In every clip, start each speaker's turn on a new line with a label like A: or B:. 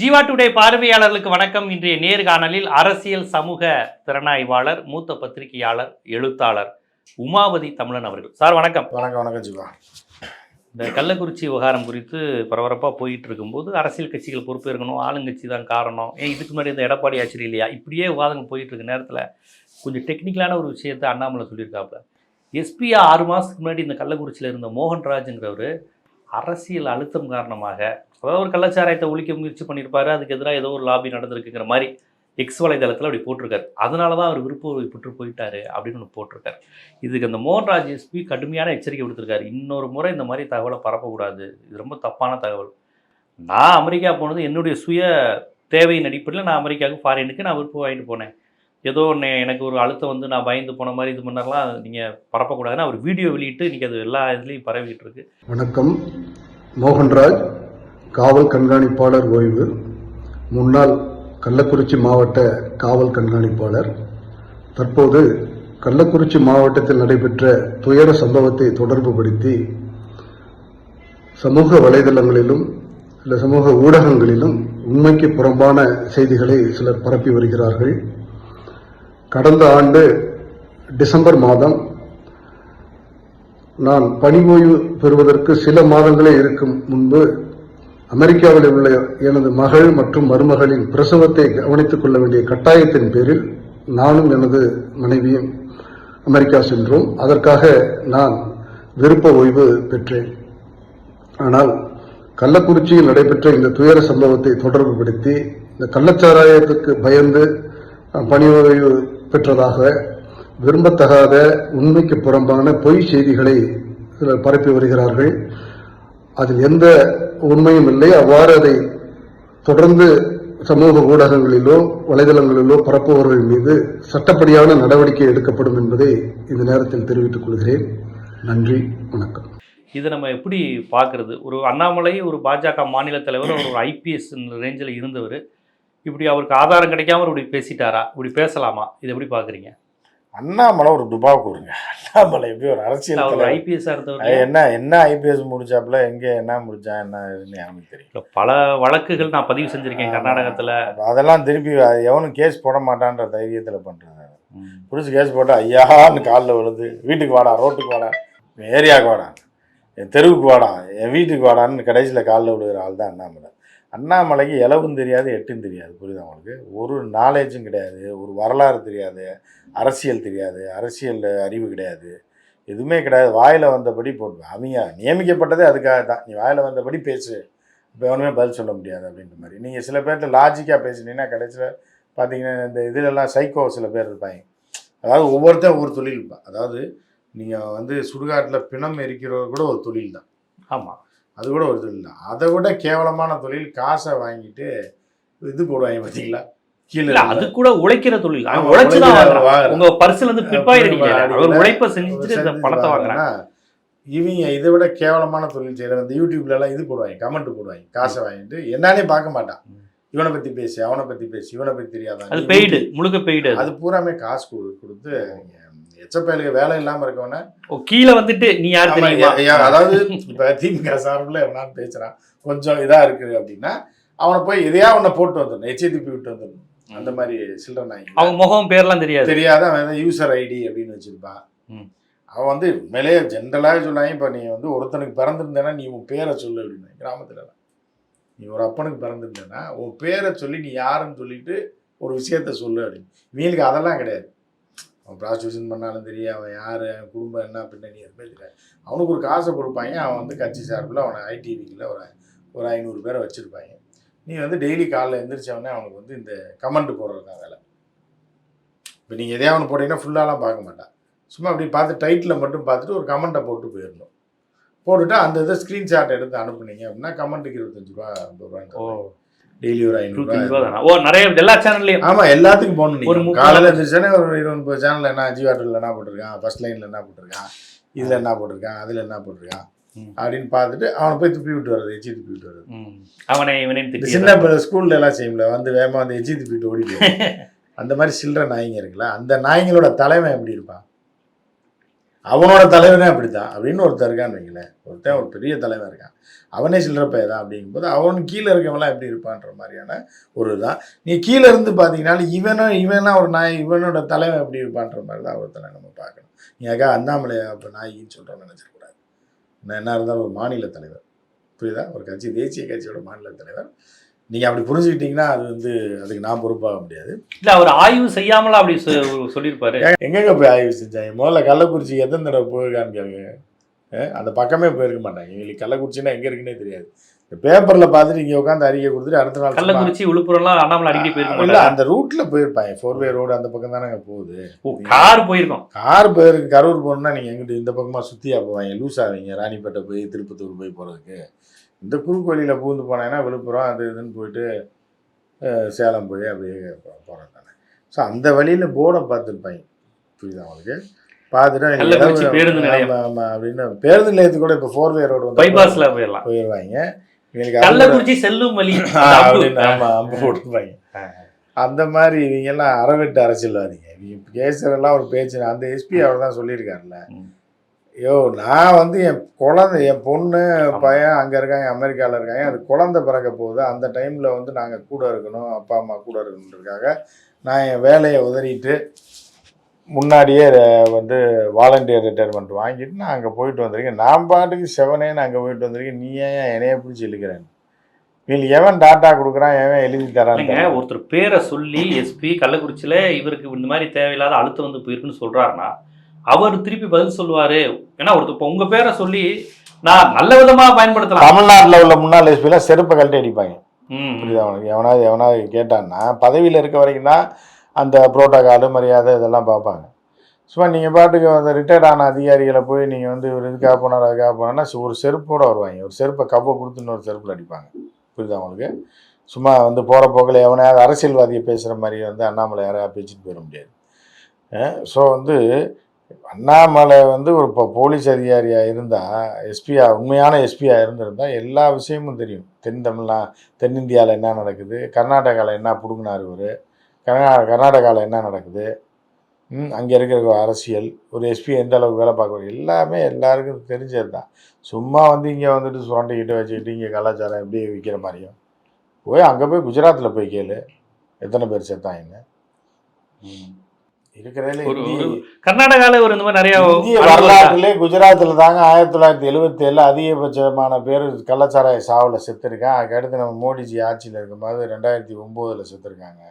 A: Jeeva today பார்வையாளர்களுக்கு வணக்கம். இன்றைய நேர்காணலில் அரசியல் சமூக திறனாய்வாளர் மூத்த பத்திரிகையாளர் எழுத்தாளர் உமாவதி தமிழன் அவர்கள். சார் வணக்கம்.
B: வணக்கம் வணக்கம் ஜிவா.
A: இந்த கள்ளக்குறிச்சி விவகாரம் குறித்து பரபரப்பாக போயிட்டு இருக்கும்போது அரசியல் கட்சிகள் பொறுப்பேற்கணும் ஆளுங்கட்சி தான் காரணம். ஏன் இதுக்கு முன்னாடி இந்த எடப்பாடி ஆச்சரியம் இல்லையா? இப்படியே விவாதங்கள் போயிட்டு இருக்க நேரத்தில் கொஞ்சம் டெக்னிக்கலான ஒரு விஷயத்தை அண்ணாமலை சொல்லியிருக்காப்புல. எஸ்பியா ஆறு மாதத்துக்கு முன்னாடி இந்த கள்ளக்குறிச்சியில் இருந்த மோகன்ராஜுங்கிறவர் அரசியல் அழுத்தம் காரணமாக அதாவது ஒரு கள்ளச்சாராயத்தை ஒழிக்க முயற்சி பண்ணியிருப்பாரு. அதுக்கு எதிராக ஏதோ ஒரு லாபி நடந்திருக்குங்கிற மாதிரி எக்ஸ் வலைதளத்தில் அப்படி போட்டிருக்காரு. அதனால தான் அவர் விருப்ப பெற்று போயிட்டாரு அப்படின்னு ஒன்று போட்டிருக்காரு. இதுக்கு அந்த மோகன்ராஜ் எஸ்பி கடுமையான எச்சரிக்கை கொடுத்துருக்காரு இன்னொரு முறை இந்த மாதிரி தகவலை பரப்பக்கூடாது. இது ரொம்ப தப்பான தகவல். நான் அமெரிக்கா போனது என்னுடைய சுய தேவையின் அடிப்படையில் நான் அமெரிக்காவுக்கு ஃபாரினுக்கு நான் விருப்பம் வாங்கிட்டு போனேன். ஏதோ ஒன்று எனக்கு ஒரு அழுத்தம் வந்து நான் பயந்து போன மாதிரி இது பண்ணலாம் நீங்கள் பரப்பக்கூடாதுன்னு அவர் வீடியோ வெளியிட்டு இன்றைக்கி அது எல்லா இதுலேயும் பரவிட்டு இருக்கு.
C: வணக்கம். மோகன்ராஜ் காவல் கண்காணிப்பாளர் ஓய்வு. முன்னாள் கள்ளக்குறிச்சி மாவட்ட காவல் கண்காணிப்பாளர். தற்போது கள்ளக்குறிச்சி மாவட்டத்தில் நடைபெற்ற துயர சம்பவத்தை தொடர்புபடுத்தி சமூக வலைதளங்களிலும் சில சமூக ஊடகங்களிலும் உண்மைக்கு புறம்பான செய்திகளை சிலர் பரப்பி வருகிறார்கள். கடந்த ஆண்டு டிசம்பர் மாதம் நான் பணி ஓய்வு பெறுவதற்கு சில மாதங்களே இருக்கும் முன்பு அமெரிக்காவில் உள்ள எனது மகள் மற்றும் மருமகளின் பிரசவத்தை கவனித்துக் கொள்ள வேண்டிய கட்டாயத்தின் பேரில் நானும் எனது மனைவியும் அமெரிக்கா சென்றோம். அதற்காக நான் விருப்ப ஓய்வு பெற்றேன். ஆனால் கள்ளக்குறிச்சியில் நடைபெற்ற இந்த துயர சம்பவத்தை தொடர்புபடுத்தி இந்த கள்ளச்சாராயத்துக்கு பயந்து பணி ஓய்வு பெற்றதாக விரும்பத்தகாத உண்மைக்கு புறம்பான பொய் செய்திகளை பரப்பி வருகிறார்கள். அதில் எந்த உண்மையும் இல்லை. அவ்வாறு அதை தொடர்ந்து சமூக ஊடகங்களிலோ வலைதளங்களிலோ பரப்புபவர்கள் மீது சட்டப்படியான நடவடிக்கை எடுக்கப்படும் என்பதை இந்த நேரத்தில் தெரிவித்துக் கொள்கிறேன். நன்றி வணக்கம்.
A: இதை நம்ம எப்படி பார்க்குறது? ஒரு அண்ணாமலை ஒரு பாஜக மாநில தலைவர் அவர் ஒரு ஐபிஎஸ் ரேஞ்சில் இருந்தவர். இப்படி அவருக்கு ஆதாரம் கிடைக்காம இப்படி பேசிட்டாரா? இப்படி பேசலாமா? இதை எப்படி பார்க்குறீங்க?
B: அண்ணாமலை ஒரு துபா கூறுங்க அண்ணாமலை எப்படி ஒரு அரசியல்
A: ஐபிஎஸ்ஸாக இருந்தவர்
B: என்ன என்ன ஐபிஎஸ் முடிச்சாப்புல எங்க என்ன முடிச்சா என்ன எனக்கு தெரியும்
A: பல வழக்குகள் நான் பதிவு செஞ்சிருக்கேன் கர்நாடகத்தில்.
B: அதெல்லாம் திருப்பி எவனும் கேஸ் போட மாட்டான்ற தைரியத்துல பண்றது புடிச்சு கேஸ் போட்டு ஐயான்னு காலில் விழுது வீட்டுக்கு வாடா ரோட்டுக்கு வாடா என் ஏரியாவுக்கு வாடா என் தெருவுக்கு வாடா என் வீட்டுக்கு வாடான்னு கடைசியில் காலில் விழுகிற ஆள் தான் அண்ணாமலை. அண்ணாமலைக்கு இலவும் தெரியாது எட்டும் தெரியாது. புரியுதா உங்களுக்கு? ஒரு நாலேஜும் கிடையாது ஒரு வரலாறு தெரியாது அரசியல் தெரியாது அரசியல் அறிவு கிடையாது. எதுவுமே கிடையாது. வாயில் வந்தபடி போட்டு அவங்க நியமிக்கப்பட்டதே அதுக்காக தான் நீ வாயில் வந்தபடி பேசு. இப்போ எவனுமே பதில் சொல்ல முடியாது அப்படின்ற மாதிரி. நீங்கள் சில பேர்கிட்ட லாஜிக்காக பேசினீங்கன்னா கடைசியில் பார்த்தீங்கன்னா இந்த இதிலெல்லாம் சைக்கோ சில பேர் இருப்பாங்க. அதாவது ஒவ்வொருத்தரும் ஒவ்வொரு தொழில் இருப்பான். அதாவது நீங்கள் வந்து சுடுகாட்டில் பிணம் எரிக்கிறவர் கூட ஒரு தொழில் தான்
A: ஆமாம்
B: அது கூட ஒரு தொழில் தான். அதை விட கேவலமான தொழில் காசை வாங்கிட்டு இது போடுவாங்க பார்த்தீங்களா? கீழே
A: அது கூட உழைக்கிற தொழில். அவன் உழைச்சு தான் வாங்குறான்
B: வாங்குறான்.
A: உங்க பர்சுல இருந்து பிற்பாயிரம் அடிக்கல. அவர் உழைப்பை செஞ்சுட்டு இந்த பணத்தை
B: வாங்குறாங்கன்னா, இவங்க இதை விட கேவலமான தொழில் செய்யற இந்த யூடியூப்ல எல்லாம் இது போடுவாங்க கமெண்ட் போடுவாங்க. காசை வாங்கிட்டு என்னன்னே பார்க்க மாட்டான். இவனை பத்தி பேசி அவனை பத்தி பேசி இவனை பத்தி தெரியாதான்
A: அது பெய்டு முழுக்க பெய்டு
B: அது. பூராமே காசு கொடு- கொடுத்து எச்சப்பயலுக்கு வேலை இல்லாம இருக்கவன
A: கீழே வந்துட்டு நீ யார்
B: அதாவது இப்ப திமுக சார்பில் எவனாலும் பேசுறான். கொஞ்சம் இதா இருக்குது அப்படின்னா அவனை போய் எதையா ஒன்ன போட்டு வந்துடணும். எச்ஏதிபி விட்டு வந்துடணும். அந்த மாதிரி சில்லற நாய்ங்க.
A: அவங்க முகம் பேர்லாம் தெரியாது.
B: தெரியாத அவன் யூசர் ஐடி அப்படின்னு வச்சிருப்பான். அவன் வந்து உண்மையிலேயே ஜென்ரலாக சொன்னாங்க இப்போ நீ வந்து ஒருத்தனுக்கு பிறந்திருந்தேன்னா நீ உன் பேரை சொல்லு அப்படின்னு. கிராமத்துல. நீ ஒரு அப்பனுக்கு பிறந்திருந்தேன்னா உன் பேரை சொல்லி நீ யாருன்னு சொல்லிட்டு ஒரு விஷயத்த சொல்லு அப்படின்னு. இவங்களுக்கு அதெல்லாம் கிடையாது. அவன் ப்ராஸ்டியூஷன் பண்ணாலும் தெரியும் அவன் யார் குடும்பம் என்ன பின்னணி எதுவுமே தெரியாது. அவனுக்கு ஒரு காசை கொடுப்பாங்க அவன் வந்து கட்சி சார்பில் அவனை ஐடிவிக்கில் ஒரு ஒரு ஐநூறு பேரை வச்சுருப்பாங்க. நீ வந்து டெய்லி காலைல எந்திரிச்சவொடனே அவனுக்கு வந்து இந்த கமெண்ட் போடுறது வேலை. இப்போ நீங்கள் எதையா ஒன்று போட்டிங்கன்னா ஃபுல்லாலாம் பார்க்க மாட்டான் சும்மா அப்படி பார்த்து டைட்டில் மட்டும் பார்த்துட்டு ஒரு கமெண்ட்டை போட்டு போயிடணும். போட்டுட்டு அந்த இதை ஸ்க்ரீன்ஷாட் எடுத்து அனுப்புனீங்க அப்படின்னா கமெண்ட்டுக்கு இருபத்தஞ்சு ரூபா ஐம்பது
A: ஓ.
B: டெய்லி ஒரு ஐநூறு
A: நூத்தி இருபது
B: ரூபா
A: தானா? ஓ நிறைய எல்லா சேனல்லையும்
B: ஆமா எல்லாத்துக்கும் போகணும்
A: ஒரு
B: காலையில் இருந்துச்சுன்னா ஒரு இருபது சேனலில் என்ன ஜிவாட்டில் என்ன போட்டிருக்கான்? ஃபர்ஸ்ட் லைனில் என்ன போட்டிருக்கான்? இதில் என்ன போட்டிருக்கான்? அதில் என்ன போட்டிருக்கான். அப்படின்னு பார்த்துட்டு அவனை போய் துப்பி விட்டு வர்றது எச்சி துப்பி விட்டு வர்றது.
A: அவனை திட்டி
B: சின்ன ஸ்கூல்ல எல்லாம் செய்யும்ல வந்து வேகமா வந்து எச்சி துப்பிட்டு ஓடிட்டு அந்த மாதிரி சில்லற நாய்ங்க இருக்குல்ல? அந்த நாய்ங்களோட தலைமை எப்படி இருப்பான்? அவனோட தலைவனே அப்படித்தான். அப்படின்னு ஒருத்தர் இருக்கான்னு வைங்களேன். ஒருத்தன் ஒரு பெரிய தலைவன் இருக்கான். அவனே சில்லற பையன் தான் அப்படிங்கும்போது அவன் கீழே இருக்கவன்லாம் எப்படி இருப்பான்ற மாதிரியான ஒரு இதுதான் நீ கீழே இருந்து பார்த்தீங்கன்னா இவனும் இவனா ஒரு நாய் இவனோட தலைவன் எப்படி இருப்பான்ற மாதிரி தான் ஒருத்தனை நம்ம பார்க்கணும். நீ அக்கா அண்ணாமலையா இப்போ நாய்க்குன்னு சொல்கிறோன்னு நினச்சிடக்கூடாது நான் என்ன இருந்தாலும் ஒரு மாநில தலைவர். புரியுதா? ஒரு கட்சி தேசிய கட்சியோட மாநில தலைவர். நீங்கள் அப்படி புரிஞ்சுக்கிட்டீங்கன்னா அது வந்து அதுக்கு நான் பொறுப்பாக முடியாது.
A: இல்ல அவர் ஆய்வு செய்யாமலா அப்படி சொல்லியிருப்பாரு.
B: எங்கெங்க போய் ஆய்வு செஞ்சாங்க? முதல்ல கள்ளக்குறிச்சி எத்தனை தடவை போயிருக்கான்னு கேளுங்க. அந்த பக்கமே போயிருக்க மாட்டாங்க. எங்களுக்கு கள்ளக்குறிச்சின்னா எங்கே இருக்குன்னே தெரியாது. பேப்பரில் பார்த்துட்டு இங்கே உட்காந்து அறிக்கை கொடுத்துட்டு அடுத்த நாள்
A: கள்ளக்குறிச்சி விழுப்புரம்லாம் அண்ணாமலை அடிக்கடி போயிருக்க
B: இல்ல அந்த ரூட்ல போயிருப்பாங்க. ஃபோர் வே ரோடு அந்த பக்கம் தானே போகுது.
A: கார் போயிருக்கோம்.
B: கார் போயிருக்கு. கரூர் போகணும்னா நீங்க எங்கிட்ட இந்த பக்கமா சுத்தியா போவாங்க? லூஸ் ஆவீங்க. ராணிப்பேட்டை போய் திருப்பத்தூர் போய் போறதுக்கு. இந்த குறுக்கு வழியில பூந்து போனாங்கன்னா விழுப்புரம் அது இதுன்னு போயிட்டு சேலம் போய் அப்படியே போகிறது தானே ஸோ அந்த வழியில போர்டை பார்த்துருப்பாங்க புரியுதா உங்களுக்கு? பார்த்துட்டு
A: கள்ளக்குறிச்சி
B: ஏதாவது-
A: பேருந்து நிலையம்.
B: ஆமா, ஆமா, அப்படின்னு பேருந்து நிலையத்துக்கு கூட இப்போ ஃபோர் வே ரோடு
A: பைபாஸ்ல போயிடலாம்.
B: போயிடுவாங்க. இவங்களுக்கு
A: கள்ளக்குறிச்சி செல்லும் வழி
B: அப்படின்னு ஆமா அம்பு போட்டுருப்பாங்க. அந்த மாதிரி இவங்க எல்லாம் அறவெட்டு அரசியல்வாதிங்க. இவங்க பேசுறதெல்லாம் ஒரு பேச்சு. அந்த எஸ்பி அவர் தான் சொல்லியிருக்காருல்ல. ஐயோ நான் வந்து என் குழந்தை என் பொண்ணு பையன் அங்கே இருக்காங்க அமெரிக்காவில் இருக்காங்க. அது குழந்தை பிறக்க போகுது. அந்த டைமில் வந்து நாங்கள் கூட இருக்கணும் அப்பா அம்மா கூட இருக்கணுன்றதுக்காக நான் என் வேலையை உதறிட்டு முன்னாடியே வந்து வாலண்டியர் ரிட்டையர்மெண்ட் வாங்கிட்டு நான் அங்கே போயிட்டு வந்திருக்கேன். நான் பாட்டுக்கு செவனேன்னு அங்கே போயிட்டு வந்திருக்கேன். நீ ஏன் என்னைய பிடிச்சி இழுக்கிறேன் இவங்க எவன் டாட்டா கொடுக்குறான் எவன் எழுதி தரான்
A: ஒருத்தர் பேரை சொல்லி எஸ்பி கள்ளக்குறிச்சியில இவருக்கு இந்த மாதிரி தேவையில்லாத அழுத்தம் வந்து போயிருக்குன்னு சொல்றாருன்னா அவர் திருப்பி பதில் சொல்லுவாரு. ஏன்னா ஒருத்தர் இப்போ உங்க பேரை சொல்லி நான் நல்ல விதமா பயன்படுத்தலாம்.
B: தமிழ்நாட்டில் உள்ள முன்னாள் எஸ்பிலாம் செருப்பை கழட்டி அடிப்பாங்க.
A: ம்.
B: புரியுதா அவனுக்கு எவனாவது எவனாவது கேட்டான்னா பதவியில் இருக்க வரைக்கும் தான் அந்த புரோட்டோகாலு மரியாதை இதெல்லாம் பார்ப்பாங்க. சும்மா நீங்கள் பாட்டுக்கு அந்த ரிட்டையர்ட் ஆன அதிகாரிகளை போய் நீங்கள் வந்து ஒரு இதுக்காக போனார் அதுக்காக போனான்னா ஒரு செருப்போட வருவாங்க. ஒரு செருப்பை கப்பை கொடுத்து இன்னொரு செருப்பில் அடிப்பாங்க. புரியுதா அவங்களுக்கு சும்மா வந்து போகிற போக்கில் எவனையாவது அரசியல்வாதியை பேசுகிற மாதிரி வந்து அண்ணாமலை யாரையா பேசிட்டு போயிட முடியாது. ஸோ வந்து அண்ணாமலை வந்து ஒரு இப்போ போலீஸ் அதிகாரியாக இருந்தால் எஸ்பியா உண்மையான எஸ்பியாக இருந்திருந்தா எல்லா விஷயமும் தெரியும். தென் தமிழ்நா தென்னிந்தியாவில் என்ன நடக்குது கர்நாடகாவில் என்ன பிடுங்கினார் இவர் கர்நா கர்நாடகாவில் என்ன நடக்குது அங்கே இருக்கிற அரசியல் ஒரு எஸ்பி எந்த அளவுக்கு வேலை பார்க்குறது எல்லாமே எல்லாருக்கும் தெரிஞ்சது தான் சும்மா வந்து இங்கே வந்துட்டு சுரண்டிக்கிட்டு வச்சுக்கிட்டு இங்கே கலாச்சாரம் எப்படி விற்கிற மாதிரியும். போய் அங்கே போய் குஜராத்தில் போய் கேளு எத்தனை பேர் செத்தாங்கன்னு இருக்கிறதுல
A: ஒரு- இந்த மாதிரி நிறைய?
B: வரலாற்றிலே குஜராத்தில் தாங்க ஆயிரத்தி தொள்ளாயிரத்தி எழுபத்தி ஏழில் அதிகபட்சமான பேர் கள்ளச்சாராய சாவில் செத்துருக்கான் அதுக்கடுத்து நம்ம மோடிஜி ஆட்சியில் இருக்கும்போது ரெண்டாயிரத்தி ஒம்போதில் செத்துருக்காங்க.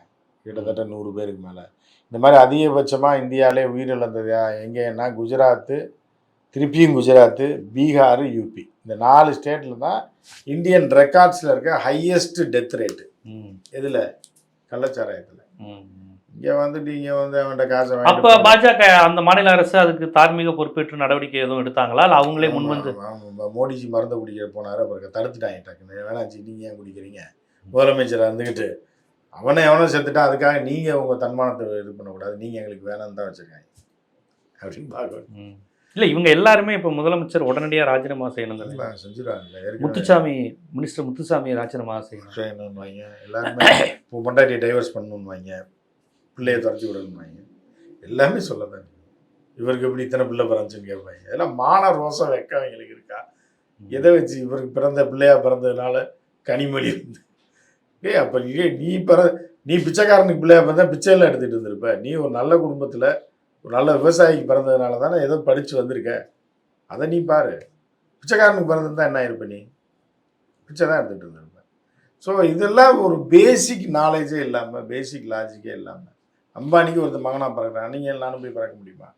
B: கிட்டத்தட்ட நூறு பேருக்கு மேலே. இந்த மாதிரி அதிகபட்சமாக இந்தியாவிலே உயிரிழந்தது எங்கேன்னா குஜராத்து திருப்பியும் குஜராத்து பீகார் யூபி. இந்த நாலு ஸ்டேட்டில் தான் இந்தியன் ரெக்கார்ட்ஸில் இருக்க ஹையஸ்ட் டெத் ரேட்டு
A: ம்.
B: எதில்? கள்ளச்சாராயத்தில்.
A: ம்.
B: இங்கே வந்துட்டு இங்கே வந்து அவன்கிட்ட காசை
A: அப்ப பாஜக அந்த மாநில அரசு அதுக்கு தார்மீக பொறுப்பேற்று நடவடிக்கை எதுவும் எடுத்தாங்களா? இல்ல அவங்களே முன் வந்து.
B: மோடிஜி மருந்து குடிக்க போனாரு அப்புறம் தடுத்துட்டாங்க டக்குன்னு. வேணாச்சு நீங்க ஏன் குடிக்கிறீங்க? முதலமைச்சராக இருந்துக்கிட்டு அவனை எவனோ செத்துட்டான் அதுக்காக நீங்க உங்க தன்மானத்தை இது பண்ணக்கூடாது. நீங்க எங்களுக்கு வேணாம்னு தான் வச்சிருக்காங்க. அப்படின்னு பார்க்கணும்.
A: இல்ல இவங்க எல்லாருமே இப்ப முதலமைச்சர் உடனடியா ராஜினாமா செய்யணும்
B: ஏற்கனவே
A: முத்துசாமி மினிஸ்டர் முத்துசாமி ராஜினாமா செய்யணும்.
B: எல்லாருமே இப்போ பொண்டாட்டியை டைவர்ஸ் பண்ணணும்னுவாங்க பிள்ளையை துரத்தி விடணும்னுவாங்க எல்லாமே சொல்லதான் இவருக்கு எப்படி இத்தனை பிள்ளை பிறந்துச்சுன்னு கேட்பாங்க. இதெல்லாம் மான ரோசம் வெக்க அவங்களுக்கு இருக்கா? எதை வச்சு இவருக்கு பிறந்த பிள்ளையா பிறந்ததுனால கனிமொழி இருந்து ஏய் அப்போ ஏ நீ பிற நீ பிச்சைக்காரனுக்கு பிள்ளையா பிறந்தா பிச்சையெல்லாம் எடுத்துகிட்டு இருந்திருப்ப நீ ஒரு நல்ல குடும்பத்தில் ஒரு நல்ல விவசாயிக்கு பிறந்ததுனால தானே ஏதோ படித்து வந்திருக்க. அதை நீ பாரு. பிச்சைக்காரனுக்கு பிறந்திருந்தா என்ன இருப்ப நீ? பிச்சை தான் எடுத்துகிட்டு இருந்திருப்ப ஸோ இதெல்லாம் ஒரு பேசிக் நாலேஜே இல்லாமல் பேசிக் லாஜிக்கே இல்லாமல் அம்பானிக்கு ஒருத்தர் மகனாக பிறக்கிறான். நீங்கள் நானும் போய் பிறக்க முடியுமா?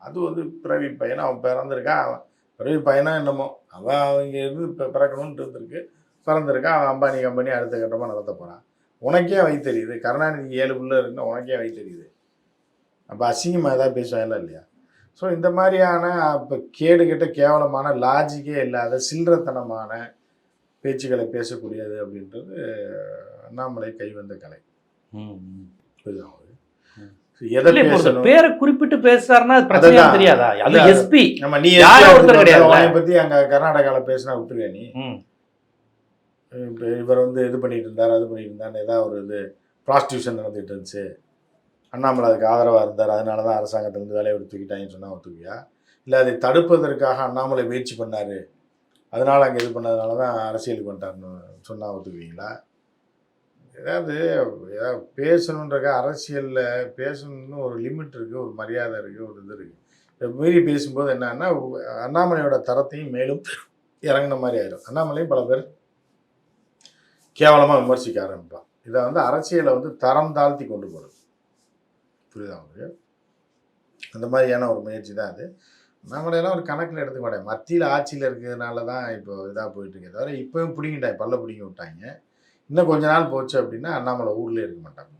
B: அது வந்து பிறவி பையனா அவன் பிறந்திருக்கான் அவன் பிறவி பையனா என்னமோ. அவன் அவங்க இருந்து இப்போ பிறக்கணும்னு இருந்திருக்கு. பிறந்திருக்கான் அவன் அம்பானி கம்பெனி அடுத்த கட்டமாக நடத்த போகிறான் உனக்கே வை தெரியுது. கருணாநிதி ஏழு பிள்ளை இருக்குன்னா உனக்கே வை தெரியுது. அப்போ அசிங்கமாக ஏதாவது பேசுவாங்களா இல்லையா? ஸோ இந்த மாதிரியான இப்போ கேடுகெட்ட கேவலமான லாஜிக்கே இல்லாத சில்லறத்தனமான பேச்சுக்களை பேசக்கூடியது அப்படின்றது அண்ணாமலை கைவந்த கலை. புரியுதா
A: பேரை குறிப்பிட்டு பேசுறாருன்னா அது பிரச்சனையா
B: அதுதான்.
A: தெரியாதா? அது
B: இல்ல,
A: எஸ்பி.
B: நம்ம நீ
A: யாரோ ஒருத்தர் கிடையாதுல்ல?
B: உன்னை பத்தி அங்க கர்நாடகால பேசினா விட்டுருவே நீ. இவர் வந்து இது பண்ணிட்டு இருந்தார் அது பண்ணிட்டு இருந்தார் ஏதாவது ஒரு இது ப்ராஸ்டியூஷன் நடந்துட்டு இருந்துச்சு. அண்ணாமலை அதுக்கு ஆதரவா இருந்தார் அதனால தான் அரசாங்கத்திலிருந்து வேலையை தூக்கிட்டாங்கன்னு சொன்னா ஒத்துக்குவியா? இல்லை அதை தடுப்பதற்காக அண்ணாமலை முயற்சி பண்ணாரு. அதனால அங்கே இது பண்ணதுனால தான் அரசியலுக்கு வந்துட்டாருன்னு சொன்னா ஒத்துக்குவீங்களா? ஏதாவது ஏதாவது பேசணுன்றக்க அரசியலில் பேசணும்னு ஒரு லிமிட் இருக்குது ஒரு மரியாதை இருக்குது ஒரு இது இருக்குது இதை மீறி பேசும்போது என்னன்னா அண்ணாமலையோட தரத்தையும் மேலும் இறங்கின மாதிரி ஆயிடும். அண்ணாமலையும் பல பேர் கேவலமாக விமர்சிக்க ஆரம்பிப்பான். இதை வந்து அரசியலை வந்து தரம் தாழ்த்தி கொண்டு போகிறது புரியுதா உங்களுக்கு? அந்த மாதிரியான ஒரு முயற்சி தான் அது. நம்மளையெல்லாம் ஒரு கணக்கில் எடுத்துக்க மாட்டேன் மத்தியில் ஆட்சியில் இருக்கிறதுனால தான் இப்போ இதாக போயிட்டு தவிர இப்போயும் பிடிங்கிட்டாங்க பல்ல பிடிங்கி விட்டாங்க. இன்னும் கொஞ்ச நாள் போச்சு அப்படின்னா அண்ணாமலை ஊர்லேயே இருக்க மாட்டாங்க.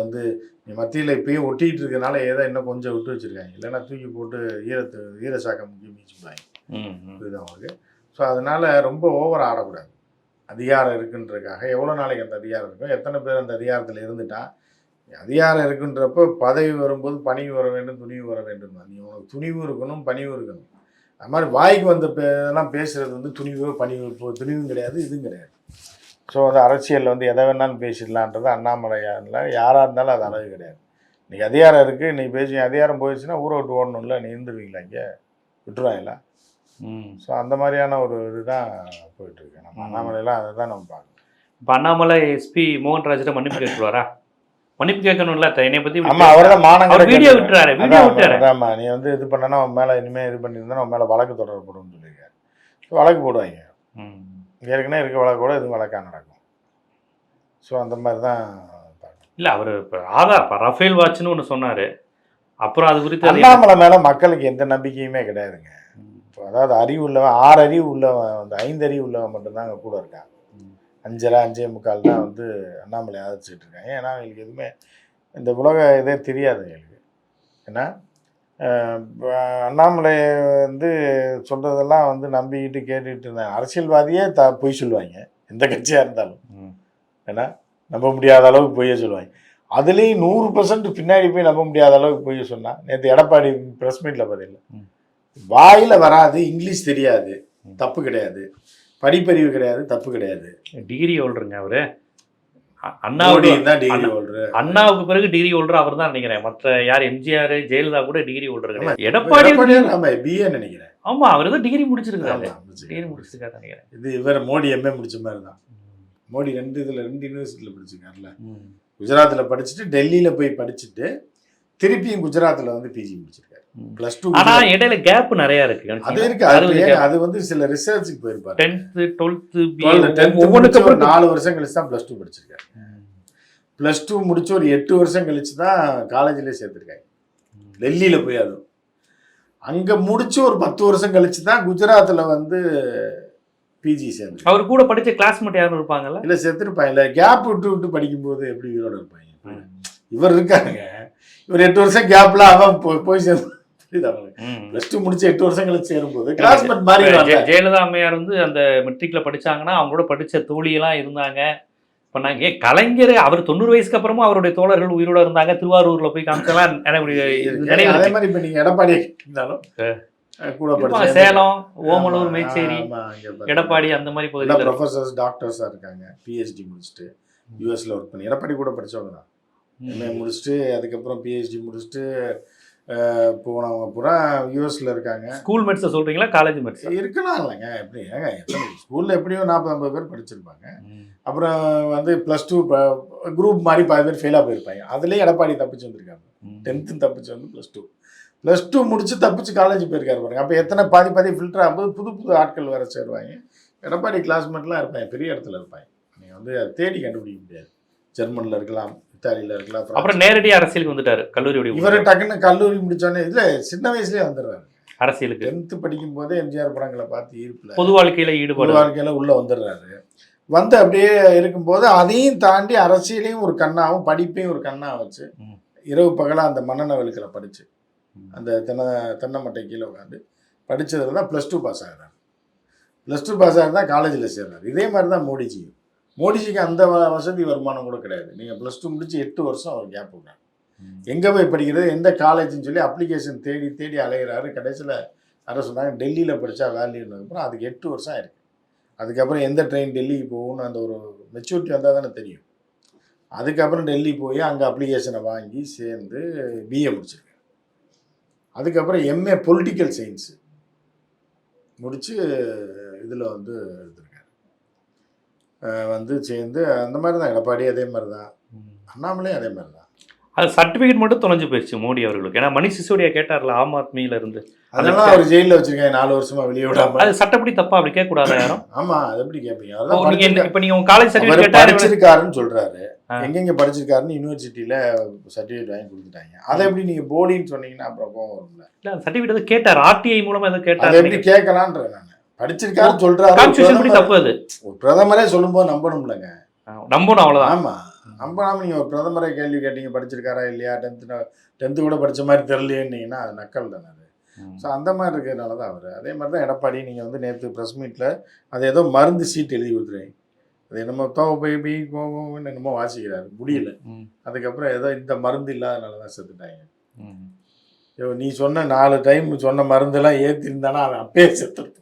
B: வந்து நீ மத்தியில் இப்பயும் ஒட்டிகிட்டு இருக்கனால ஏதோ இன்னும் கொஞ்சம் விட்டு வச்சிருக்காங்க. இல்லைன்னா தூக்கி போட்டு ஈரத்து ஈரசாக்கம் முக்கிய மீச்சுப்பாங்க
A: ம், ம்.
B: புரியுதா உங்களுக்கு? ஸோ அதனால ரொம்ப ஓவர் ஆடக்கூடாது. அதிகாரம் இருக்குன்றதுக்காக எவ்வளோ நாளைக்கு அந்த அதிகாரம் இருக்கும்? எத்தனை பேர் அந்த அதிகாரத்தில் இருந்துட்டா அதிகாரம் இருக்குன்றப்போ பதவி வரும்போது பணிவு வர வேண்டும் துணிவு வர வேண்டும். நீ உனக்கு துணிவு இருக்கணும் பணிவு இருக்கணும். அது மாதிரி வாய்க்கு வந்த இதெல்லாம் பேசுறது வந்து துணிவு பணிவு துணிவும் கிடையாது இதுவும் கிடையாது. ஸோ வந்து அரசியலில் வந்து எதை வேணாலும் பேசிடலான்றது அண்ணாமலையாரில். யாராக இருந்தாலும் அது அழகு கிடையாது. இன்னைக்கு அதிகாரம் இருக்குது நீ பேசி அதிகாரம் போயிடுச்சுன்னா ஊரை விட்டு ஓடணும்ல நீ இருந்துருவீங்களா இங்கே? விட்டுருவாங்களா?
A: ம்.
B: ஸோ அந்த மாதிரியான ஒரு இதுதான் போயிட்டு இருக்கு நம்ம அண்ணாமலையெல்லாம் அதை தான் நம்ம பார்க்கணும்.
A: இப்ப அண்ணாமலை எஸ்பி மோகன்ராஜிட்ட மன்னிப்பு கேட்டுருவாரா மன்னிப்பு கேட்கணும்ல என்னை பத்தி
B: ஆமா அவர் தான் மானம்
A: அவர்
B: கிடைக்க-
A: வீடியோ விட்டுறாரு வீடியோ விட்டுறாரு
B: நீ வந்து இது பண்ணனா அவன் மேல இனிமே இது பண்ணியிருந்தா அவன் மேல வழக்கு தொடரப்படும்னு சொல்லியிருக்காரு. வழக்கு போடுவாங்க. ஏற்கனவே இருக்க வழக்கு கூட இது வழக்கா நடக்கும். ஸோ அந்த மாதிரி தான்.
A: இல்ல அவர் இப்ப ஆதார் இப்ப ரஃபேல் வாட்ச்னு ஒண்ணு சொன்னாரு. அப்புறம் அது குறித்து
B: அண்ணாமலை மேல மக்களுக்கு எந்த நம்பிக்கையுமே கிடையாதுங்க. இப்போ அதாவது அறிவு உள்ளவன் ஆறு அறிவு உள்ளவன் வந்து ஐந்து அறிவு உள்ளவன் மட்டும்தான் அங்கே கூட இருக்கான். அஞ்சரை அஞ்சே முக்கால் தான் வந்து அண்ணாமலை ஆதரிச்சுட்டு இருக்காங்க. ஏன்னா அவங்களுக்கு எதுவுமே இந்த உலக இதே தெரியாது அவங்களுக்கு ஏன்னா அண்ணாமலை வந்து சொல்கிறதெல்லாம் வந்து நம்பிக்கிட்டு கேட்டுக்கிட்டு இருந்தாங்க. அரசியல்வாதியே த பொய் சொல்லுவாங்க. எந்த கட்சியாக இருந்தாலும். ஏன்னா நம்ப முடியாத அளவுக்கு பொய்ய சொல்லுவாங்க. அதுலேயும் நூறு பர்சன்ட் பின்னாடி போய் நம்ப முடியாத அளவுக்கு பொய்ய சொன்னா நேற்று எடப்பாடி ப்ரெஸ் மீட்டில் பார்த்தீங்களா?
A: ம்.
B: வாயில் வராது இங்கிலீஷ் தெரியாது. தப்பு கிடையாது. படிப்பறிவு கிடையாது தப்பு கிடையாது.
A: டிகிரி ஹோல்டருங்க அவரு. அ-
B: மோடி
A: அண்ணாவுக்கு
B: தான் டிகிரி
A: அண்ணா-
B: ஹோல்டர்
A: அண்ணாவுக்கு பிறகு டிகிரி ஹோல்டர் அவர் தான் நினைக்கிறேன். மற்ற யார் எம்ஜிஆர் ஜெயலலிதா கூட டிகிரி ஹோல்டர் கிடையாது. எடப்பாடி
B: பிஏ நினைக்கிறேன்.
A: ஆமா அவர் தான் டிகிரி முடிச்சிருக்காரு. டிகிரி
B: முடிச்சிருக்காரு.
A: நினைக்கிறேன்.
B: இது இவர் மோடி எம்ஏ முடிச்ச மாதிரி தான் மோடி ரெண்டு இதில் ரெண்டு யூனிவர்சிட்டியில் படிச்சிருக்காருல்ல. குஜராத்தில் படிச்சுட்டு டெல்லியில் போய் படிச்சுட்டு திருப்பியும் குஜராத்தில் வந்து பிஜி முடிச்சிருக்காரு. ப்ளஸ் டூ
A: ஆனா இடையில கேப் நிறைய இருக்கு
B: அது இருக்கு அது அது வந்து சில ரிசர்ச்சுக்கு போயிருப்பாரு.
A: டென்த்து டுவெல்த்து ஒவ்வொன்றுக்கு
B: ஒரு
A: அப்புறம்
B: நாலு வருஷம் கழிச்சு தான் ப்ளஸ் டூ படிச்சிருக்காரு. ப்ளஸ் டூ முடிச்சு ஒரு எட்டு வருஷம் கழிச்சு தான் காலேஜ்லேயே சேர்த்துருக்காங்க டெல்லியில் போய் அதுவும் அங்கே முடிச்சு ஒரு பத்து வருஷம் கழிச்சு தான் குஜராத்தில் வந்து பிஜி சேர்ந்து
A: அவர் கூட படிச்ச கிளாஸ்மேட் யாரும் இருப்பாங்கல்ல?
B: இல்லை செத்துருப்பாங்க இல்லை கேப் விட்டு விட்டு படிக்கும்போது எப்படி உயிரோட இருப்பாங்க? இவர் இருக்காங்க இவர் எட்டு வருஷம் கேப்ல அவன் போய் போய் சேர்ந்து புரியுதா. ப்ளஸ் டூ முடிச்சு எட்டு வருஷம் கழிச்சு சேரும்போது கிளாஸ்மேட் மாறி
A: ஜெயலலிதா அம்மையார் வந்து அந்த மெட்ரிக்ல படிச்சாங்கன்னா அவங்களோட படிச்ச தோழியெல்லாம் இருந்தாங்க. பண்ணாங்க ஏன் கலைஞர் அவர் தொண்ணூறு வயசுக்கு அப்புறமும் அவருடைய தோழர்கள் உயிரோட இருந்தாங்க. திருவாரூர்ல போய் காமிச்சலாம் எனக்கு
B: அதே. மாதிரி இப்ப நீங்க எடப்பாடி இருந்தாலும்
A: சேலம் ஓமலூர் மேச்சேரி
B: எடப்பாடி
A: அந்த மாதிரி பகுதியில்
B: ப்ரொஃபசர்ஸ் டாக்டர்ஸா இருக்காங்க. பிஹெச்டி முடிச்சுட்டு யூஎஸ்ல ஒர்க் பண்ணி எடப்பாடி கூட படிச்சவங்க தான். எம்ஏ முடிச்சுட்டு அதுக்கப்புறம் பிஹெச்டி முடிச்சுட்டு போனவங்க பூரா யூஎஸ்ல இருக்காங்க.
A: ஸ்கூல் மெட்ஸை சொல்றீங்களா காலேஜ் மெட்ஸ்
B: இருக்கலாம் இல்லைங்க எப்படி ஏங்க ஸ்கூல்ல எப்படியும் நாற்பது ஐம்பது பேர் படிச்சிருப்பாங்க. அப்புறம் வந்து ப்ளஸ் டூ குரூப் மாதிரி பாதி பேர் ஃபெயிலாக போயிருப்பாங்க. அதுலேயே எடப்பாடி தப்பிச்சு வந்திருக்காங்க டென்த்து தப்பிச்சு வந்து ப்ளஸ் டூ ப்ளஸ் டூ முடிச்சு தப்பிச்சு காலேஜ் போயிருக்காரு பாருங்க. அப்போ எத்தனை பாதி பாதி ஃபில்டர் ஆகும்போது புது புது ஆட்கள் வர சேருவாங்க. எடப்பாடி கிளாஸ்மேட்லாம் இருப்பாங்க பெரிய இடத்துல இருப்பாங்க. நீங்கள் வந்து தேடி கண்டுபிடிக்க முடியாது. ஜெர்மனில் இருக்கலாம் இத்தாலியில் இருக்கலாம்
A: அப்புறம். நேரடி அரசியலுக்கு வந்துட்டாரு கல்லூரியுடைய
B: இவர் டக்குன்னு கல்லூரி முடிச்சோன்னே இல்லை சின்ன வயசுலேயே வந்துடுறாரு.
A: அரசியலுக்கு.
B: டென்த்து படிக்கும் போதே எம்ஜிஆர் படங்களை பார்த்து ஈர்ப்பில்.
A: பொது வாழ்க்கையில ஈடுபாடு.
B: வாழ்க்கையில் உள்ளே வந்துடுறாரு. வந்து அப்படியே இருக்கும்போது அதையும் தாண்டி அரசியலையும் ஒரு கண்ணாவும் படிப்பையும் ஒரு கண்ணா வச்சு. இரவு பகலாக அந்த மன்னன வெளுக்கில் படிச்சு
A: ம்.
B: அந்த தென்னை தென்னை மட்டை கீழே உட்காந்து படிச்சதுல தான் ப்ளஸ் டூ பாஸ் ஆகுறாரு. ப்ளஸ் டூ பாஸ் ஆகி தான் காலேஜில் சேர்றாரு. இதே மாதிரி தான் மோடிஜியும். மோடிஜிக்கு அந்த வசதி வருமானம் கூட கிடையாது. நீங்கள் ப்ளஸ் டூ முடிச்சு எட்டு வருஷம் அவர் கேப் விடுறாரு எங்கே போய் படிக்கிறது? எந்த காலேஜ்னு சொல்லி அப்ளிகேஷன் தேடி தேடி அலைகிறாரு கடைசியில் யாரோ சொன்னாங்க டெல்லியில் படித்தா வேல்யூன்னு அதுக்கு எட்டு வருஷம் ஆயிருக்கு. அதுக்கப்புறம் எந்த ட்ரெயின் டெல்லிக்கு போகும்னு அந்த ஒரு மெச்சூரிட்டி வந்தால் தானே தெரியும். அதுக்கப்புறம் டெல்லி போய் அங்கே அப்ளிகேஷனை வாங்கி சேர்ந்து பிஏ முடிச்சிருக்கேன் அதுக்கப்புறம் எம்ஏ பொலிட்டிக்கல் சயின்ஸ் முடிச்சு இதில் வந்து எடுத்திருக்காரு அஹ் வந்து சேர்ந்து அந்த மாதிரி தான் எடப்பாடி அதே மாதிரி தான் அண்ணாமலையும் அதே மாதிரி தான்
A: அது சர்டிஃபிகேட் மட்டும் தொலைஞ்சு போயிடுச்சு மோடி அவர்களுக்கு. ஏன்னா மணிஷ் சிசோடியா கேட்டார்ல ஆம் ஆத்மியில இருந்து.
B: அதெல்லாம் அவர் ஜெயிலில் வச்சிருக்காங்க நாலு வருஷமா வெளியே விடாம.
A: அது சட்டப்படி தப்பா அப்படி கேட்க கூடாதா யாரும்?
B: ஆமா அது எப்படி கேட்பீங்க? அதெல்லாம்
A: இப்ப நீங்க உங்க காலேஜ் சர்டிஃபிகேட்
B: படிச்சிருக்காருன்னு சொல்றாரு. எங்கெங்க படிச்சிருக்காருன்னு யூனிவர்சிட்டியில சர்டிஃபிகேட் வாங்கி கொடுத்துட்டாங்க. அதை எப்படி நீங்க போலின்னு சொன்னீங்கன்னா அப்புறம் கோவம் வரும்ல.
A: சர்டிஃபிகேட் எதுவும் கேட்டார்? ஆர்டிஐ மூலமா எதுவும் கேட்டார்
B: எப்படி கேட்கலான்றேன் நான். படிச்சிருக்காருன்னு சொல்றாரு.
A: கான்ஸ்டியூஷன் படி
B: பிரதமர்
A: தப்பு அது.
B: ஒரு பிரதமரே சொல்லும்போது நம்பணும்லங்க.
A: நம்பணும் அவ்வளவுதான்.
B: ஆமா. நம்பாம நீங்க ஒரு பிரதமரை கேள்வி கேட்டீங்க படிச்சிருக்காரா இல்லையா? டென்த்து டென்த்து கூட படிச்ச மாதிரி தெரியலையேன்னீங்கன்னா அது நக்கல் தானே அது. ஸோ அந்த மாதிரி இருக்கிறதுனால தான் அவர். அதே மாதிரி தான் எடப்பாடி நீங்கள் வந்து நேற்று ப்ரெஸ் மீட்டில் அது ஏதோ மருந்து சீட் எழுதி கொடுத்துருவீங்க அது என்னமோ தோவை போய் போய் கோவம்னு என்னமோ வாசிக்கிறாரு. முடியல. அதுக்கப்புறம் ஏதோ இந்த மருந்து இல்லாதனால தான் செத்துட்டாங்க. ஐயோ, நீ சொன்ன நாலு டைம் சொன்ன மருந்தெல்லாம் ஏற்றிருந்தானா அவன் அப்பயே செத்து
A: ம், ம்.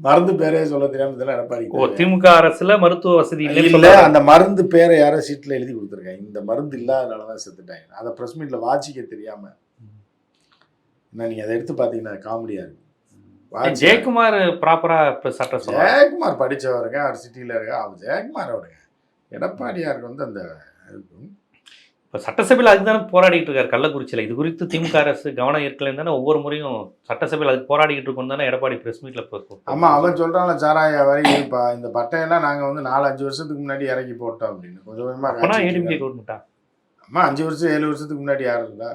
B: மருந்து பேரே சொல்ல தெரியாம இதெல்லாம் எடப்பாடி
A: ஓ திமுக அரசுல மருத்துவ வசதி
B: இல்ல. அந்த மருந்து பேரை யாரோ சீட்ல எழுதி கொடுத்துருக்காங்க. இந்த மருந்து இல்லாதனால தான் செத்துட்டாங்க. அதை ப்ரெஸ் மீட்ல வாசிக்க தெரியாம. என்ன நீங்க அதை எடுத்து பாத்தீங்கன்னா காமெடியா இருக்கு. வாட்சி-
A: ஜெயக்குமார் ப்ராப்பரா இப்ப சட்டம்
B: ஜெயக்குமார் படிச்சவருங்க அவர் சிட்டியில இருக்க அவர் ஜெயக்குமார் அவருங்க எடப்பாடியாருக்கு வந்து அந்த
A: இப்ப சட்டசபையில் அதுக்கு தானே போராடிட்டு இருக்காரு கள்ளக்குறிச்சியில. இது குறித்து திமுக அரசு கவனம் இருக்கலன்னு தானே ஒவ்வொரு முறையும் சட்டசபையில் அதுக்கு போராடிட்டு இருக்கோம் தானே எடப்பாடி பிரஸ் மீட்ல
B: ஆமா அவன் சொல்றான்ல சாராய வரி இப்ப இந்த பட்டையெல்லாம் நாங்க வந்து நாலு அஞ்சு வருஷத்துக்கு முன்னாடி இறக்கி போட்டோம் அப்படின்னு. கொஞ்சம் கொஞ்சமா
A: அப்பனா
B: காய்ச்சிட்டு
A: ஏடிஎம்கே
B: இருக்காங்க.
A: கவர்மெண்டா
B: அம்மா அஞ்சு வருஷம் ஏழு வருஷத்துக்கு முன்னாடி யாரும் இருந்தா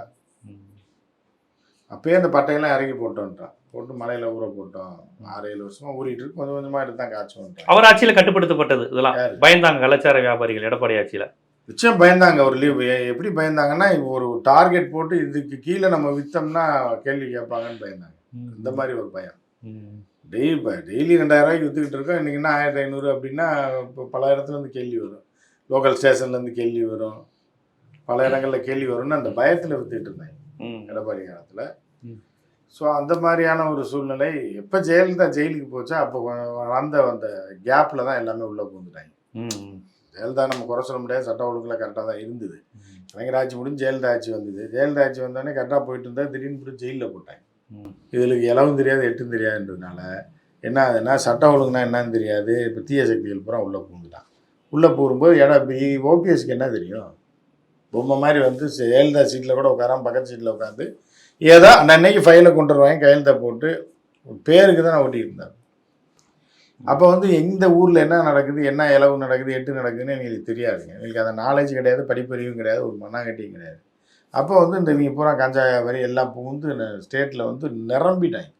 B: அப்பயே அந்த பட்டையெல்லாம் இறக்கி போட்டோன்றான் போட்டு மலையில ஊற போட்டோம். ஆறு ஏழு வருஷமா ஊறிட்டு இருக்கு. கொஞ்சம் கொஞ்சமா எடுத்து தான் காய்ச்சுவோன்றான்
A: அவர் ஆட்சியில கட்டுப்படுத்தப்பட்டது இதெல்லாம்? பயந்தாங்க கலாச்சார வியாபாரிகள் எடப்பாடி ஆட்சியில.
B: நிச்சயம் பயந்தாங்க ஒரு லீவ் எப்படி பயந்தாங்கன்னா ஒரு டார்கெட் போட்டு இதுக்கு கீழே நம்ம வித்தோம்னா கேள்வி கேட்பாங்கன்னு பயந்தாங்க. இந்த மாதிரி ஒரு பயம். டெய்லி இப்போ டெய்லி ரெண்டாயிரம் ரூபாய்க்கு வித்துக்கிட்டு இருக்கோம். இன்னைக்குன்னா ஆயிரத்தி ஐநூறு அப்படின்னா இப்போ பல இடத்துல இருந்து கேள்வி வரும். லோக்கல் ஸ்டேஷன்லேருந்து கேள்வி வரும். பல இடங்களில் கேள்வி வரும்னு அந்த பயத்தில் வித்துக்கிட்டு இருந்தாங்க. எடப்பாடி காலத்தில். ஸோ அந்த மாதிரியான ஒரு சூழ்நிலை. எப்போ ஜெயலலிதா ஜெயிலுக்கு போச்சோ அப்போ அந்த அந்த கேப்பில் தான் எல்லாமே உள்ளே பூந்துட்டாங்க
A: ம்.
B: ஜெயலலிதா நம்ம குறை சொல்ல முடியாது சட்ட ஒழுங்குல கரெக்டாக தான் இருந்தது. கலைஞர் ஆட்சி முடிஞ்சு ஜெயலலிதா ஆட்சி வந்தது. ஜெயலலிதா ஆட்சி வந்தோடனே கரெக்டாக போயிட்டு இருந்தா திடீர்னு போய் ஜெயிலில் போட்டாங்க. இதுகளுக்கு இலவும் தெரியாது எட்டும் தெரியாதுன்றதுனால என்ன ஆகுதுன்னா சட்ட ஒழுங்குனா என்னன்னு தெரியாது இப்போ தீய சக்திகள் பூரா உள்ளே பூந்துட்டான் உள்ளே போகும்போது இடம் ஓபிஎஸ்க்கு என்ன தெரியும்? பொம்மை மாதிரி வந்து ஜெயலலிதா சீட்டில் கூட உட்காராம பக்கத்து சீட்டில் உட்காந்து ஏதோ அன்னைக்கு ஃபைலை கொண்டு வருவாங்க கையெழுத்தை போட்டு பேருக்கு தான் ஓட்டிட்டு இருந்தார் அப்போ வந்து எந்த ஊரில் என்ன நடக்குது என்ன இலவு நடக்குது எட்டு நடக்குதுன்னு எங்களுக்கு தெரியாதுங்க. எங்களுக்கு அந்த நாலேஜ் கிடையாது படிப்பறிவும் கிடையாது ஒரு மண்ணாங்கட்டியும் கிடையாது. அப்போ வந்து இந்த இவங்க பூரா கஞ்சா வரி எல்லாம் புகுந்து ஸ்டேட்டில் வந்து நிரம்பிட்டாங்க.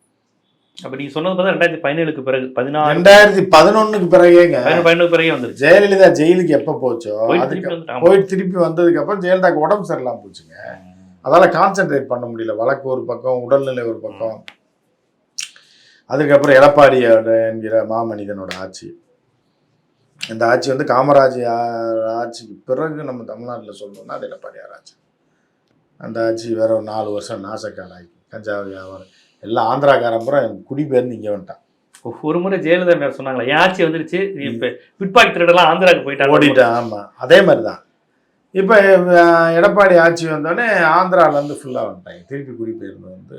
A: அப்ப நீங்க சொன்னது பார்த்தா ரெண்டாயிரத்தி பதினேழுக்கு பிறகு பதினாறு
B: ரெண்டாயிரத்தி பதினொன்னுக்கு பிறகேங்க.
A: பதினொன்று பதினொன்று பிறகே வந்துருச்சு.
B: ஜெயலலிதா ஜெயிலுக்கு எப்போ போச்சோ
A: போயிட்டு
B: அதுக்கு
A: திருப்பி வந்துட்டாங்க.
B: போயிட்டு திருப்பி வந்ததுக்கு அப்புறம் ஜெயலலிதாக்கு உடம்பு சரியில்லாம போச்சுங்க. அதால கான்சென்ட்ரேட் பண்ண முடியல. வழக்கு ஒரு பக்கம் உடல்நிலை ஒரு பக்கம். அதுக்கப்புறம் எடப்பாடி என்கிற மாமனிதனோட ஆட்சி. இந்த ஆட்சி வந்து காமராஜ் ஆட்சிக்கு பிறகு நம்ம தமிழ்நாட்டில் சொல்லணும்னா அது எடப்பாடியார் ஆட்சி. அந்த ஆட்சி வேற ஒரு நாலு வருஷம் நாசக்காடாகி கஞ்சா வியாபாரம். எல்லாம் ஆந்திராக்காரன் பூரா குடிபெயர்ந்து இங்கே வந்துட்டான்.
A: ஒரு முறை ஜெயலலிதா சொன்னாங்களா என் ஆட்சி வந்துருச்சு இப்ப பிட்பாக் திருடெல்லாம் ஆந்திராக்கு போயிட்டாங்க.
B: ஓடிட்டான் ஆமாம் அதே மாதிரி தான் இப்போ எடப்பாடி ஆட்சி வந்தோடனே ஆந்திராலேருந்து ஃபுல்லாக வந்துட்டாங்க. திருப்பி குடிபெயர்ந்து வந்து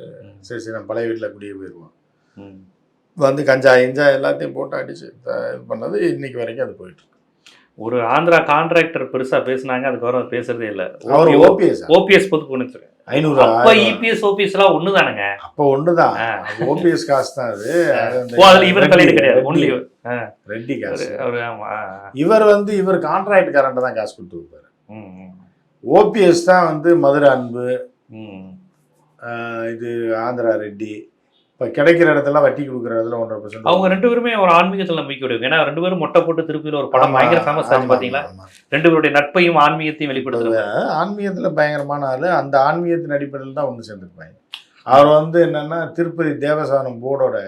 B: சரி சரி நம்ம பழைய வீட்டில் குடியே போயிடுவோம். வந்து கஞ்சா இஞ்சா எல்லாத்தையும் போட்டு அடிச்சு இது பண்ணது இன்னைக்கு வரைக்கும் அது போயிட்டு
A: ஒரு ஆந்திரா கான்ட்ராக்டர் பெருசா பேசுனாங்க அதுக்கப்புறம் பேசுறதே இல்ல.
B: அவர் ஓபிஎஸ்
A: ஓபிஎஸ் பொது கொண்டு
B: ஐநூறு
A: அப்ப இபிஎஸ் ஓபிஎஸ் எல்லாம் ஒண்ணுதானுங்க?
B: அப்போ ஒண்ணுதான். ஓபிஎஸ் காசு தான் அது. அது
A: அதுல இவர் தலையிட கிடையாது. ஒன்லி
B: ரெட்டி- காசு. இவர் வந்து இவர் கான்ட்ராக்ட் காரண்ட தான் காசு கொடுத்து வைப்பாரு ஓபிஎஸ் தான் வந்து மதுரை அன்பு இது ஆந்திரா ரெட்டி இப்போ கிடைக்கிற இடத்துல வட்டி கொடுக்குற இடத்துல ஒன்றரை பர்சன்ட்
A: அவங்க ரெண்டு பேருமே ஒரு ஆன்மீகத்துல நம்பிக்கை உடையவங்க. ஏன்னா ரெண்டு பேரும் மொட்டை போட்டு திருப்பியில் ஒரு படம் பயங்கர ஃபேமஸ் ஆச்சு பாத்தீங்களா? ரெண்டு பேருடைய நட்பையும் ஆன்மீகத்தையும் வெளிப்படுத்துறது.
B: ஆன்மீகத்துல பயங்கரமான ஆளு அந்த ஆன்மீகத்தின் அடிப்படையில் தான் ஒன்று சேர்ந்துருப்பாங்க அவர் வந்து என்னன்னா திருப்பதி தேவசானம் போர்டோட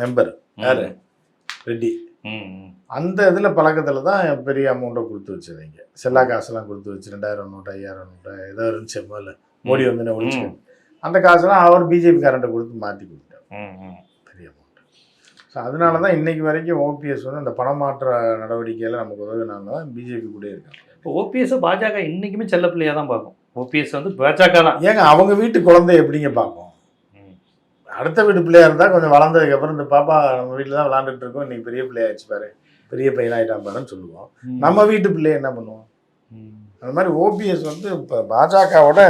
B: மெம்பர் யாரு? ரெட்டி. அந்த இதில் பழக்கத்தில் தான் பெரிய அமௌண்ட்டை கொடுத்து வச்சது இங்கே செல்லா காசெல்லாம் கொடுத்து வச்சு ரெண்டாயிரம் நோட்டு ஐயாயிரம் நோட்டு ஏதோ இருந்துச்சு முதல்ல. மோடி வந்து ஒழிச்சு அந்த காசெல்லாம் அவர் பிஜேபி காரண்ட்டை கொடுத்து மாற்றி கொடுத்தார். பெரிய அமௌண்ட் ஸோ அதனால தான் இன்னைக்கு வரைக்கும் ஓபிஎஸ் வந்து அந்த பணமாற்ற நடவடிக்கையில் நமக்கு உதவினால தான் பிஜேபி கூட இருக்காங்க.
A: இப்போ ஓபிஎஸ் பாஜக இன்னைக்குமே செல்ல பிள்ளையா தான் பார்க்கும். ஓபிஎஸ் வந்து பாஜக தான்.
B: ஏங்க அவங்க வீட்டு குழந்தை எப்படிங்க பார்க்கும்? அடுத்த வீட்டு பிள்ளையா இருந்தால் கொஞ்சம் வளர்ந்ததுக்கு அப்புறம் இந்த பாப்பா நம்ம வீட்டில் தான் விளாண்டுட்டு இருக்கோம். இன்னைக்கு பெரிய பிள்ளையாச்சு பாரு. பெரிய பையனாயிட்டான் பாருன்னு சொல்லுவோம். நம்ம வீட்டு பிள்ளைய என்ன பண்ணுவோம்? அந்த மாதிரி ஓபிஎஸ் வந்து இப்போ பாஜகவோட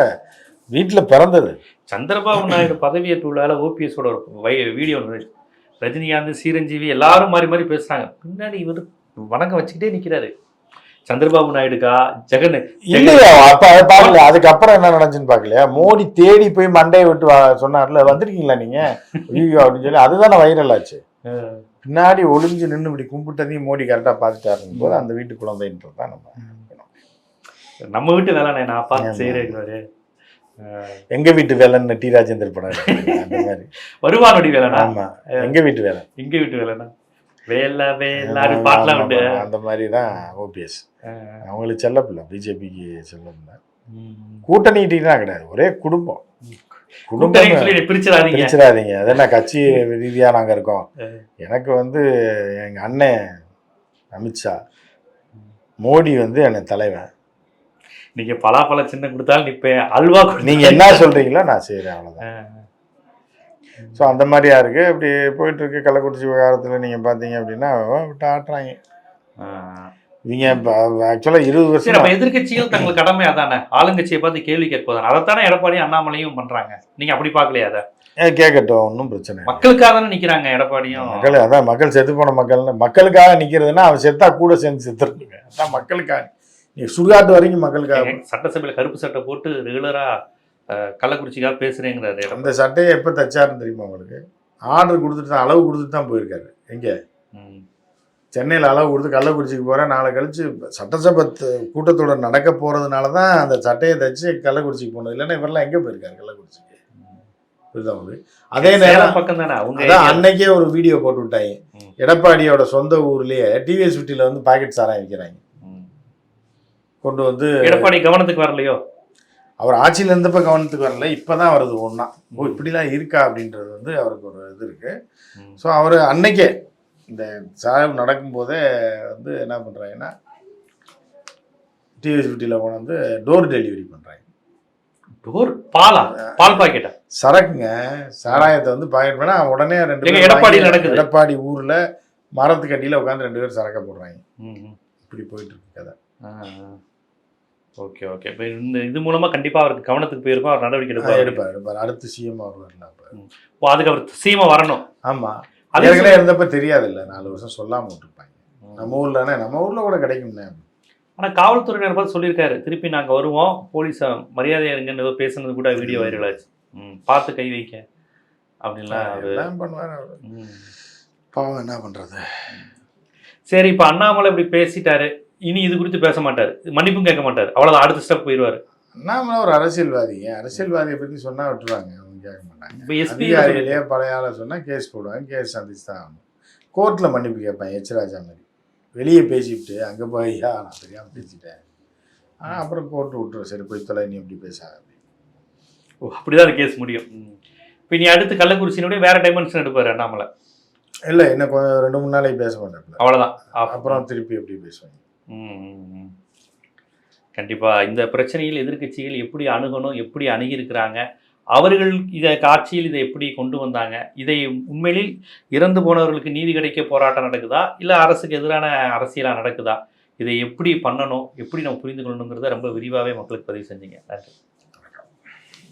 B: வீட்டில் பிறந்தது.
A: சந்திரபாபு நாயுடு பதவியேற்றுள்ளால ஓபிஎஸோட ஒரு வீடியோ ரஜினிகாந்த் சீரஞ்சீவி எல்லாரும் மாறி மாறி பேசுறாங்க. பின்னாடி இவர் வணக்கம் வச்சுக்கிட்டே நிக்கிறாரு. சந்திரபாபு நாயுடுக்கா ஜெகன்
B: இல்லையா? அப்ப அதை பார்க்கல அதுக்கப்புறம் என்ன நடந்துச்சுன்னு பார்க்கலையா மோடி தேடி போய் மண்டையை விட்டு சொன்னார்ல வந்திருக்கீங்களா நீங்க? ஐயோ அப்படின்னு சொல்லி. அதுதானே வைரல் ஆச்சு. பின்னாடி ஒளிஞ்சு நின்று இப்படி கும்பிட்டதையும் மோடி கரெக்டா பார்த்துட்டாருங்க போது அந்த வீட்டு குழந்தைன்றது தான் நம்ம
A: நம்ம வீட்டு வேலை நான் பார்த்து
B: ஆமா. எங்க வீட்டு வேலைன்னு டி ராஜேந்தர் படம் அந்த மாதிரி.
A: வருவானொடி வேலைனா?
B: ஆமா. எங்க வீட்டு வேலை?
A: எங்க வீட்டு வேலைனா? வேலை வேலை உண்டு.
B: அந்த மாதிரி தான் ஓபிஎஸ் அவங்களுக்கு செல்லப்பில்லை பிஜேபிக்கு செல்லப்பில்லை. கூட்டணிட்டிலாம் கிடையாது ஒரே குடும்பம். குடும்பம்
A: பிரிச்சிடாதீங்க.
B: பிரிச்சிடாதீங்க. அது என்ன கட்சி ரீதியா நாங்க இருக்கோம்? எனக்கு வந்து எங்க அண்ணன் அமித்ஷா மோடி வந்து என்ன தலைவன்.
A: நீங்க பலாப்பழ சின்ன கொடுத்தாலும் நிப்பேன் அல்வா
B: நீங்க என்ன சொல்றீங்களோ நான் செய்யறேன் அவ்வளவுதான். ஸோ அந்த மாதிரியா இருக்கு. இப்படி போயிட்டு இருக்கு. கள்ளக்குறிச்சி விவகாரத்துல நீங்க பாத்தீங்க அப்படின்னா விட்டு ஆட்டுறாங்க. இவங்க ஆக்சுவலா இருபது
A: சரி நம்ம
B: வருஷம்
A: எதிர்கட்சிகள் தங்களுக்கு கடமை அதானே ஆளுங்கட்சியை பார்த்து கேள்வி கேட்பதானே? அதைத்தானே எடப்பாடி அண்ணாமலையும் பண்றாங்க. நீங்க அப்படி பார்க்கலையா அதை?
B: கேட்கட்டும் ஒன்றும் பிரச்சனை இல்லை.
A: மக்களுக்காக தானே நிக்கிறாங்க எடப்பாடியும்?
B: மக்கள் அதான் மக்கள் செத்து போன மக்கள்னு. மக்களுக்காக நிக்கிறதுன்னா அவன் செத்தா கூட சேர்ந்து செத்துருங்க அதான் மக்களுக்காக. நீ சுடுகாட்டு வரைக்கும் மக்களுக்காக
A: சட்டசபையில கருப்பு சட்டை போட்டு ரெகுலரா கள்ளக்குறிச்சிக்காக பேசுறேங்கிறாரு எடப்பாடி.
B: அந்த சட்டையை எப்போ தச்சாருன்னு தெரியுமா உங்களுக்கு ஆர்டர் கொடுத்துட்டு தான் அளவு கொடுத்துட்டு தான் போயிருக்காரு எங்க. சென்னையில் அளவு கொடுத்து கள்ளக்குறிச்சிக்கு போகிறேன் நாளை கழிச்சு சட்டசபை கூட்டத்தொடர் நடக்க போகிறதுனால தான் அந்த சட்டையை தச்சு கள்ளக்குறிச்சிக்கு போனது இல்லைன்னா இவரெல்லாம் எங்கே போயிருக்காரு கள்ளக்குறிச்சிக்கு புரியுதா உங்களுக்கு அதே நேரம்
A: பக்கம் தானே
B: அதான். அன்னைக்கே ஒரு வீடியோ போட்டு விட்டாங்க. எடப்பாடியோட சொந்த ஊர்லயே டிவிஎஸ் ஃபிஃப்டியில் வந்து பாக்கெட் சாராயம் விற்கிறாங்க. கொண்டு வந்து
A: எடப்பாடி கவனத்துக்கு வரலையோ?
B: அவர் ஆட்சியில் இருந்தப்ப கவனத்துக்கு வரல இப்பதான் வருது ஒன்றா ஓ இப்படிலாம் இருக்கா அப்படின்றது வந்து அவருக்கு ஒரு இது இருக்கு. ஸோ அவர் அன்னைக்கே இந்த சாயம் நடக்கும்போதே வந்து என்ன பண்ணுறாங்கன்னா டிவிஎஸ் ஃபிஃப்டியில் கொண்டு வந்து டோர் டெலிவரி பண்ணுறாங்க
A: டோர் பாலா பால் பாக்கெட்டா?
B: சரக்குங்க. சாராயத்தை வந்து பாக்கெட் பண்ணா உடனே ரெண்டு பேரும்
A: எடப்பாடியில
B: வாங்கி
A: நடக்குது?
B: எடப்பாடி ஊர்ல மரத்துக்கு அடியில உட்காந்து ரெண்டு பேரும் சரக்க போடுறாங்க. இப்படி போயிட்டு இருக்கு கதை.
A: Okay okay. இப்போ இந்த இது மூலமா கண்டிப்பா அவருக்கு கவனத்துக்கு போயிருக்கும் அவர் நடவடிக்கை எடுப்பார்.
B: எடுப்பார் எடுப்பார். அடுத்து சிஎம் அவர் வரலாம் அப்ப.
A: ஓ, அதுக்கு அவர் சீமா வரணும்.
B: ஆமா.
A: அதே
B: ஏற்கனவே இருந்தப்ப தெரியாது இல்ல நாலு வருஷம் சொல்லாம விட்டுருப்பாங்க. நம்ம ஊர்லனே நம்ம ஊர்ல கூட கிடைக்கும்னே.
A: ஆனா காவல்துறையினர் பார்த்து சொல்லியிருக்காரு. திருப்பி நாங்க வருவோம். போலீஸ மரியாதையா இருங்கன்னு ஏதோ பேசுனது கூட வீடியோ வைரல் ஆச்சு ம், பார்த்து கை வைக்க அப்படின்லாம்
B: பண்ணுவார். பாவம் என்ன பண்றது?
A: சரி இப்ப அண்ணாமலை இப்படி பேசிட்டாரு. இனி இது குறித்து பேச மாட்டாரு மன்னிப்பும் கேட்க மாட்டாரு அவ்வளவுதான் அடுத்த ஸ்டெப் போயிடுவாரு
B: நாம ஒரு அரசியல்வாதிங்க அரசியல்வாதியை பத்தி சொன்னா விட்டுருவாங்க. அவங்க கேட்க மாட்டாங்க.
A: இப்ப எஸ்பி
B: அதிகாரிகளே பழைய ஆளை சொன்னா கேஸ் போடுவாங்க கேஸ் சந்திச்சு தான் ஆகணும். கோர்ட்ல மன்னிப்பு கேட்பேன் எச் ராஜா மாதிரி. வெளியே பேசிவிட்டு அங்க போய் ஐயா நான் தெரியாம பேசிட்டேன். ஆனா அப்புறம் கோர்ட்டு விட்டுரும் சரி போய் தொலை நீ எப்படி பேசாத.
A: ஓ, அப்படிதான் அந்த கேஸ் முடியும். இப்ப நீ அடுத்து கள்ளக்குறிச்சியினுடைய வேற டைமென்ஷன் எடுப்பாரு அண்ணாமலை.
B: இல்ல இன்னும் கொஞ்சம் ரெண்டு மூணு நாளைக்கு பேச மாட்டேன்
A: அவ்வளவுதான். ஆஃப்.
B: அப்புறம் திருப்பி எப்படி பேசுவாங்க?
A: கண்டிப்பாக இந்த பிரச்சனையில் எதிர்க்கட்சிகள் எப்படி அணுகணும் எப்படி அணுகியிருக்கிறாங்க அவர்கள் இதை காட்சியில் இதை எப்படி கொண்டு வந்தாங்க இதை உண்மையில் இறந்து போனவர்களுக்கு நீதி கிடைக்க போராட்டம் நடக்குதா இல்லை அரசுக்கு எதிரான அரசியலாக நடக்குதா இதை எப்படி பண்ணணும் எப்படி நம்ம புரிந்து கொள்ளணுங்கிறத ரொம்ப விரிவாகவே மக்களுக்கு பதிவு செஞ்சீங்க. நன்றி.